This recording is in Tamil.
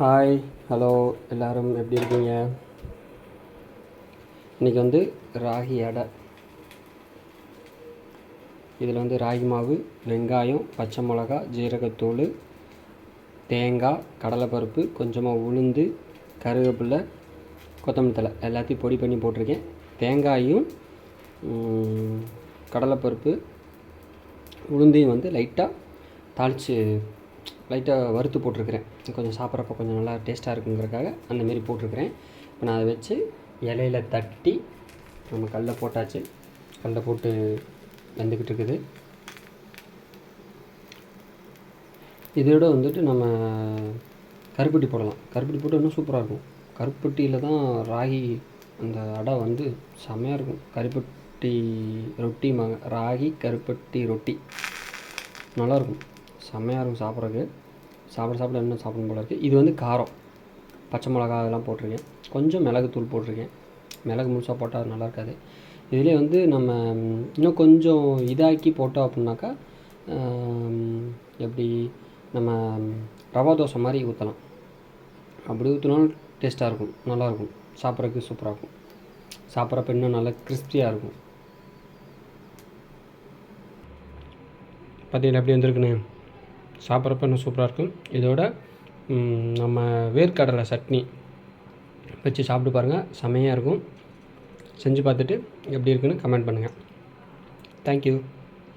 ஹாய் ஹலோ எல்லாரும் எப்படி இருக்கீங்க? இன்றைக்கி வந்து ராகி அடை. இதில் வந்து ராகி மாவு வெங்காயம் பச்சை மிளகா ஜீரகத்தூள் தேங்காய் கடலைப்பருப்பு கொஞ்சமாக உளுந்து கருவேப்பிலை கொத்தமல்லி தலை எல்லாத்தையும் பொடி பண்ணி போட்டிருக்கேன். தேங்காயும் கடலைப்பருப்பு உளுந்தையும் வந்து லைட்டாக தாளித்து லைட்டாக வறுத்து போட்டிருக்கிறேன். கொஞ்சம் சாப்பிட்றப்ப கொஞ்சம் நல்லா டேஸ்ட்டாக இருக்குங்கிறதுக்காக அந்த மாரி போட்டிருக்கிறேன். இப்போ நான் அதை வச்சு இலையில தட்டி நம்ம கல்லை போட்டாச்சு. கல்லை போட்டு வெந்துக்கிட்டு இருக்குது. இதோட வந்துட்டு நம்ம கருப்பட்டி போடலாம். கருப்பட்டி போட்டு இன்னும் சூப்பராக இருக்கும். கருப்பட்டியில் தான் ராகி அந்த அடை வந்து செம்மையாக இருக்கும். கருப்பட்டி ரொட்டி மாங்க ராகி கருப்பட்டி ரொட்டி. நல்லாயிருக்கும் செம்மையாக இருக்கும் சாப்பிட்றதுக்கு. சாப்பிட சாப்பிட இன்னும் சாப்பிடணும் போல இருக்குது இது வந்து காரம். பச்சை மிளகா அதெல்லாம் போட்டிருக்கேன். கொஞ்சம் மிளகுத்தூள் போட்டிருக்கேன். மிளகு முழுசாக போட்டால் அது நல்லா இருக்காது. இதுலேயே வந்து நம்ம இன்னும் கொஞ்சம் இதாக்கி போட்டோம் அப்படின்னாக்கா எப்படி நம்ம ரவா தோசை மாதிரி ஊற்றலாம் அப்படி ஊற்றினாலும் டேஸ்ட்டாக இருக்கும். நல்லாயிருக்கும் சாப்பிட்றதுக்கு சூப்பராக இருக்கும். சாப்பிட்றப்ப இன்னும் நல்லா கிறிஸ்பியாக இருக்கும். பார்த்தீங்களா எப்படி வந்திருக்குண்ணே சாப்பிட்றப்ப இன்னும் சூப்பராக இருக்கும். இதோட நம்ம வேர்க்கடலை சட்னி வச்சு சாப்பிட்டு பாருங்கள் செமையாக இருக்கும். செஞ்சு பார்த்துட்டு எப்படி இருக்குன்னு கமெண்ட் பண்ணுங்கள் தேங்க்யூ